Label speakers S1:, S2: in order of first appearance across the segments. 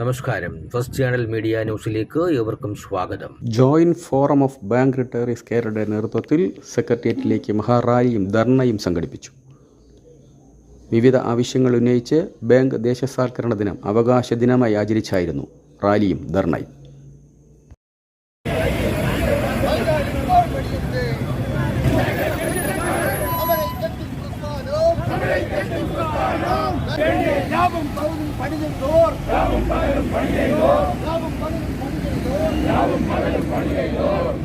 S1: നമസ്കാരം. First channel media ന്യൂസിലേക്ക് ഏവർക്കും സ്വാഗതം.
S2: Joint forum of bank retirees കേരളയുടെ നേതൃത്വത്തിൽ സെക്രട്ടേറിയറ്റിലേക്ക് മഹാറാലിയും ധർണയും സംഘടിപ്പിച്ചു. വിവിധ ആവശ്യങ്ങൾ ഉന്നയിച്ച് ബാങ്ക് ദേശസാൽക്കരണ ദിനം അവകാശ ദിനമായി ആചരിച്ചായിരുന്നു റാലിയും ധർണയും.
S3: யாவும் பகலும் பணிகைதோர் யாவும் பகலும் பணிகைதோர் யாவும் பகலும் பணிகைதோர் யாவும் பகலும் பணிகைதோர்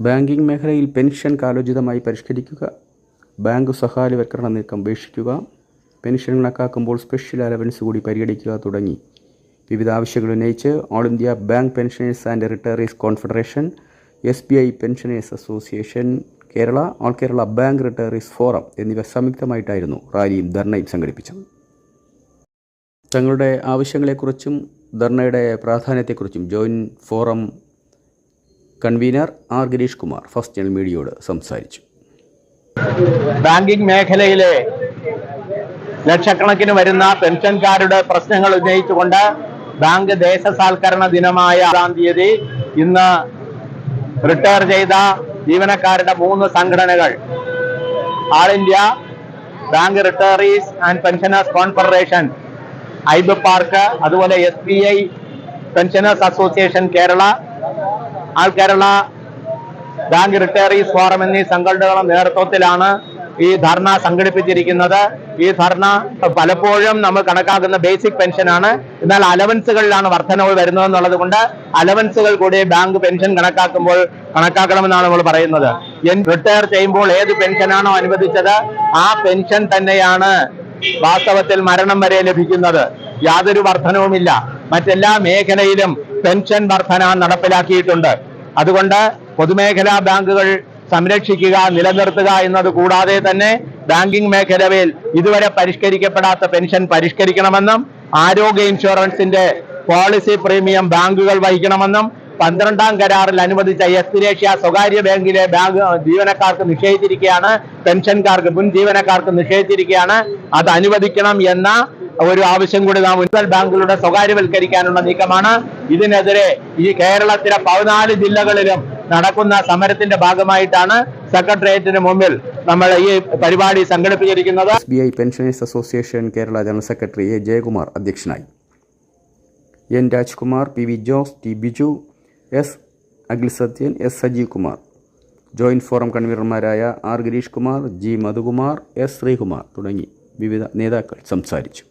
S2: ബാങ്കിംഗ് മേഖലയിൽ പെൻഷൻ കാലോചിതമായി പരിഷ്കരിക്കുക ബാങ്ക് സഹായവൽക്കരണ നീക്കം ഉപേക്ഷിക്കുക പെൻഷൻ കണക്കാക്കുമ്പോൾ സ്പെഷ്യൽ അലവൻസ് കൂടി പരിഗണിക്കുക തുടങ്ങി. വിവിധ ആവശ്യങ്ങൾ ഉന്നയിച്ച് all India bank pensioners and retirees confederation S B I pensioners association Kerala all Kerala bank retirees forum എന്നിവ സംയുക്തമായിട്ടായിരുന്നു റാലിയും ധർണയും സംഘടിപ്പിച്ചത്. തങ്ങളുടെ ആവശ്യങ്ങളെക്കുറിച്ചും ധർണയുടെ പ്രാധാന്യത്തെക്കുറിച്ചും joint forum convener R Girish Kumar first channel മീഡിയയോട് സംസാരിച്ചു.
S4: ബാങ്കിംഗ് മേഖലയിലെ ലക്ഷക്കണക്കിന് വരുന്ന പെൻഷൻകാരുടെ പ്രശ്നങ്ങൾ ഉന്നയിച്ചുകൊണ്ട് ബാങ്ക് ദേശസാൽക്കരണ ദിനമായ ആറാം തീയതി ഇന്ന് റിട്ടയർ ചെയ്ത ജീവനക്കാരുടെ മൂന്ന് സംഘടനകൾ. All India bank retirees and pensioners confederation ഐബ് പാർക്ക് അതുപോലെ S B I pensioners association Kerala all Kerala bank retirees forum എന്നീ സംഘടനകളുടെ നേതൃത്വത്തിലാണ് ഈ ധർണ സംഘടിപ്പിച്ചിരിക്കുന്നത്. ഈ ധർണ പലപ്പോഴും നമ്മൾ കണക്കാക്കുന്ന ബേസിക് പെൻഷനാണ് എന്നാൽ അലവൻസുകളിലാണ് വർധനവ് വരുന്നത് എന്നുള്ളത് കൊണ്ട് അലവൻസുകൾ കൂടി ബാങ്ക് പെൻഷൻ കണക്കാക്കുമ്പോൾ കണക്കാക്കണമെന്നാണ് നമ്മൾ പറയുന്നത്. റിട്ടയർ ചെയ്യുമ്പോൾ ഏത് പെൻഷനാണോ അനുവദിച്ചത് ആ പെൻഷൻ തന്നെയാണ് വാസ്തവത്തിൽ മരണം വരെ ലഭിക്കുന്നത്. യാതൊരു വർധനവുമില്ല. മറ്റെല്ലാ മേഖലയിലും പെൻഷൻ വർധന നടപ്പിലാക്കിയിട്ടുണ്ട്. അതുകൊണ്ട് പൊതുമേഖലാ ബാങ്കുകൾ സംരക്ഷിക്കുക നിലനിർത്തുക എന്നത് കൂടാതെ തന്നെ ബാങ്കിംഗ് മേഖലയിൽ ഇതുവരെ പരിഷ്കരിക്കപ്പെടാത്ത പെൻഷൻ പരിഷ്കരിക്കണമെന്നും ആരോഗ്യ ഇൻഷുറൻസിന്റെ പോളിസി പ്രീമിയം ബാങ്കുകൾ വഹിക്കണമെന്നും പന്ത്രണ്ടാം കരാറിൽ അനുവദിച്ച എസ്തിരേഷ്യ സ്വകാര്യ ബാങ്കിലെ ബാങ്ക് ജീവനക്കാർക്ക് നിഷേധിച്ചിരിക്കുകയാണ് പെൻഷൻകാർക്ക് മുൻ ജീവനക്കാർക്ക് നിഷേധിച്ചിരിക്കുകയാണ്. അത് അനുവദിക്കണം എന്ന ഒരു ആവശ്യം കൂടി നാം മുനിസിപ്പൽ ബാങ്കുകളുടെ സ്വകാര്യവൽക്കരിക്കാനുള്ള നീക്കമാണ്. ഇതിനെതിരെ ഈ കേരളത്തിലെ പതിനാല് ജില്ലകളിലും നടക്കുന്ന സമരത്തിന്റെ ഭാഗമായിട്ടാണ് സെക്രട്ടേറിയറ്റിന് മുമ്പിൽ നമ്മൾ ഈ പരിപാടി സംഘടിപ്പിച്ചിരിക്കുന്നത്.
S2: S B I pensioners association Kerala general secretary A Jayakumar അധ്യക്ഷനായി. N Rajkumar P V Jose T Biju S Akhil Sathyan S Sajeev Kumar joint forum കൺവീനർമാരായ R Girish Kumar G Madhukumar S Sreekumar തുടങ്ങി വിവിധ നേതാക്കൾ സംസാരിച്ചു.